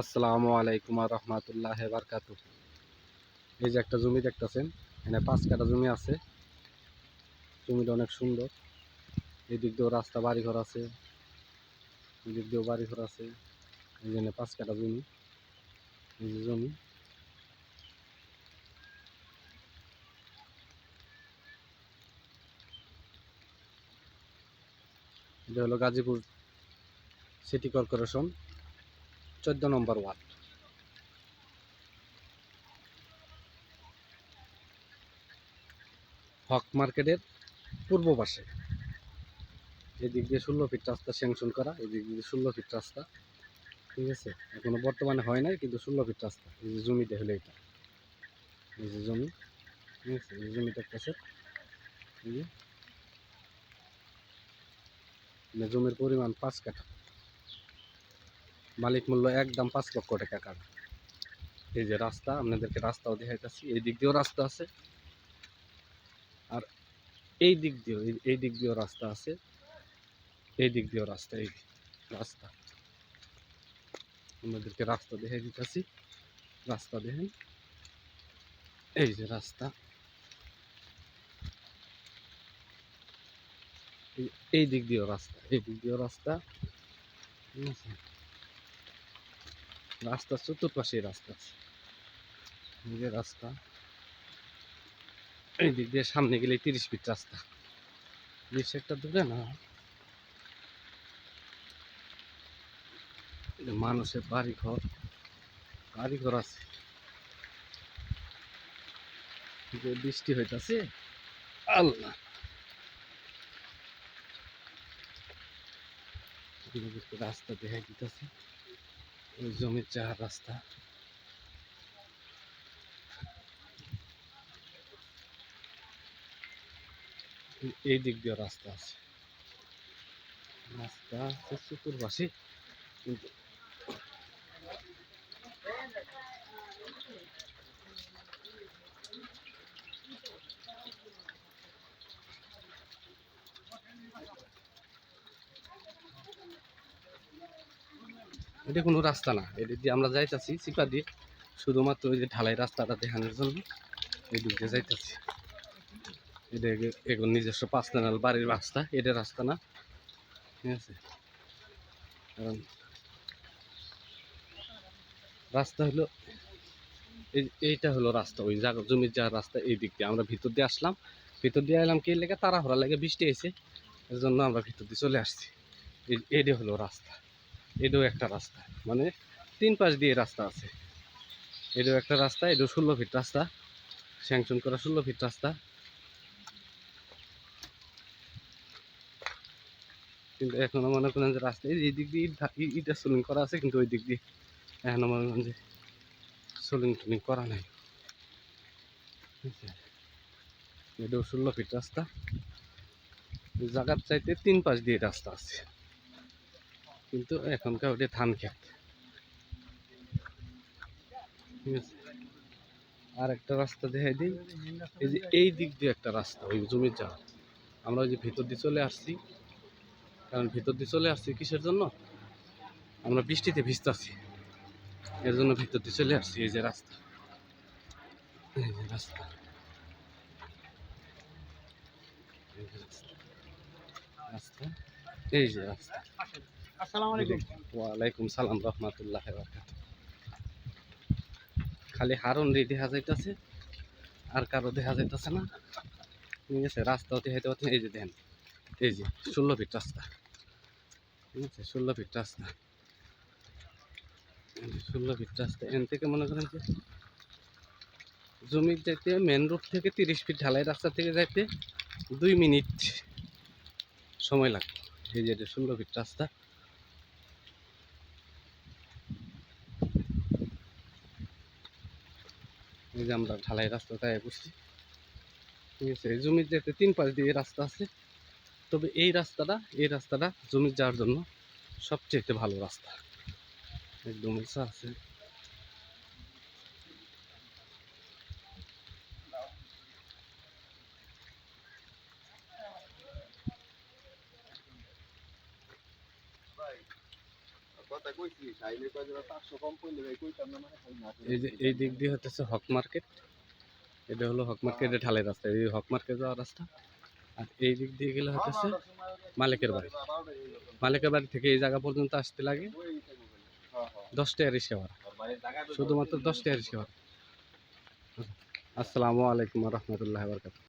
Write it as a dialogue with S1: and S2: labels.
S1: আসসালামু আলাইকুম রহমতুল্লাহ বারকাতু এই যে একটা জমি দেখতেছেন, এখানে পাঁচ কাটা জমি আছে। জমিটা অনেক সুন্দর। এই দিক দিয়েও রাস্তা, বাড়িঘর আছে। এই দিক দিয়েও বাড়িঘর আছে। এই জন্য পাঁচ কাটা জমি। এই যে জমি। এটা হলো গাজীপুর সিটি কর্পোরেশন। চোদ্দ নম্বর ওয়ার্ড। হক মার্কেটের পূর্ব পাশে। এদিক দিয়ে ষোলো ফিট রাস্তা স্যাংশন করা, এদিক দিয়ে ষোলো ফিট রাস্তা। ঠিক আছে? এখনও বর্তমানে হয় নাই, কিন্তু ষোলো ফিট রাস্তা। এই যে জমিতে হলো এটা। এই যে জমি। ঠিক আছে? এই জমিটা কাছে মানে জমির পরিমাণ পাঁচ কাঠা। মালিক মূল্য একদম পাঁচ লক্ষ টাকা কার? এই যে রাস্তা, আপনাদেরকে রাস্তাও দেখাইতেছি। এই দিক দিয়েও রাস্তা আছে। আর এই দিক দিয়েও, এই- দিক দিয়েও রাস্তা আছে। এই দিক দিয়েও রাস্তা, এই রাস্তা। আপনাদেরকে রাস্তা দেখাই দিতেছি। রাস্তা দেখেন। এই যে রাস্তা। এই দিক দিয়েও রাস্তা, এই দিক দিয়েও রাস্তা। ঠিক আছে রাস্তার চতুর্পাশে রাস্তা যে রাস্তা, এই দিক দিয়ে সামনে গেলে তিরিশ ফিট রাস্তা। বেশ একটা দূরে না। মানুষের বাড়ি ঘর বাড়ি ঘর আছে। যে বৃষ্টি হইতাছে, আল্লাহ। রাস্তা দেখাই দিতেছে। জমির যাওয়ার রাস্তা। এই- দিক দিয়ে রাস্তা আছে। রাস্তা আছে চতুর্পাশে কিন্তু এটা কোনো রাস্তা না। এটা দিয়ে আমরা যাইতাছি চিপা দিয়ে। শুধুমাত্র ওই যে ঢালাই রাস্তাটা দেখানোর জন্য এই দিক যাইতাছি। এটা এখন নিজস্ব পার্সোনাল বাড়ির রাস্তা, এটা রাস্তা না। ঠিক আছে? কারণ রাস্তা হলো এই এইটা হলো রাস্তা, ওই জায়গা জমির যাওয়ার রাস্তা এই দিক দিয়ে। আমরা ভিতর দিয়ে আসলাম। ভিতর দিয়ে এলাম কি লেগে? তাড়াহুড়া লেগে বৃষ্টি এসে এর জন্য আমরা ভিতর দিয়ে চলে আসছি। এই এইটা হলো রাস্তা। এটাও একটা রাস্তা। মানে তিন পাশ দিয়ে রাস্তা আছে। এটাও একটা রাস্তা, এটাও ষোলো ফিট রাস্তা। স্যাংশন করা ষোলো ফিট রাস্তা। কিন্তু এখনও মনে করেন যে রাস্তা এই দিক দিয়ে ইট- সোলিং করা আছে, কিন্তু ওই দিক দিয়ে এখনও মনে করেন যে সোলিং টুলিং করা নাই? এটাও ষোলো ফিট রাস্তা। জায়গার চাইতে তিন পাশ দিয়ে রাস্তা আছে। কিন্তু এখনকার ওটা ধান ক্ষেত। ঠিক আছে? আর একটা রাস্তা দেখাই দিই। এই যে এই দিক দিয়ে একটা রাস্তা, ওই জমির যাওয়া আমরা ওই যে ভিতর দিয়ে চলে আসছি। কারণ ভিতর দিয়ে চলে আসছি কিসের জন্য? আমরা বৃষ্টিতে ভিজতেছি এর জন্য ভিতর দিয়ে চলে আসছি, এই যে রাস্তা। এই যে রাস্তা। রাস্তা। এই যে রাস্তা। ওয়ালাইকুম সালাম রহমতুল্লাহ খালি হারুন রে দেখা যাইতেছে আর কারও দেখা যাইতেছে না। ঠিক আছে রাস্তাও দেখাইতে পারছেন এই যে দেন এই যে ষোলো ফিট রাস্তা। ঠিক আছে ষোলো ফিট রাস্তা। ষোলো ফিট রাস্তা এন থেকে মনে করেন যে জমির যাইতে মেন রোড থেকে তিরিশ ফিট ঢালাই রাস্তা থেকে যাইতে দুই মিনিট সময় লাগবে। এই যে ষোলো ফিট রাস্তা। এই যে আমরা ঢালাই রাস্তাটায় বসছি। ঠিক আছে, এই জমির যেতে তিন পাশ দিয়ে রাস্তা আছে, তবে এই রাস্তাটা এই রাস্তাটা জমির যাওয়ার জন্য সবচেয়ে ভালো রাস্তা। একদম ইচ্ছা আছে। এই যে এই দিক দিয়ে হতেছে হক মার্কেট। এটা হলো হক মার্কেটের ঢালাই রাস্তা এই হক মার্কেট যাওয়ার রাস্তা। আর এই দিক দিয়ে গেলে হতেছে মালিকের বাড়ি। মালিকের বাড়ি থেকে এই জায়গা পর্যন্ত আসতে লাগে দশ টাকা রিক্সা ভাড়া শুধুমাত্র দশ টাকা রিক্সা ভাড়া আসসালামু আলাইকুম রহমতুল্লাহ বরকাত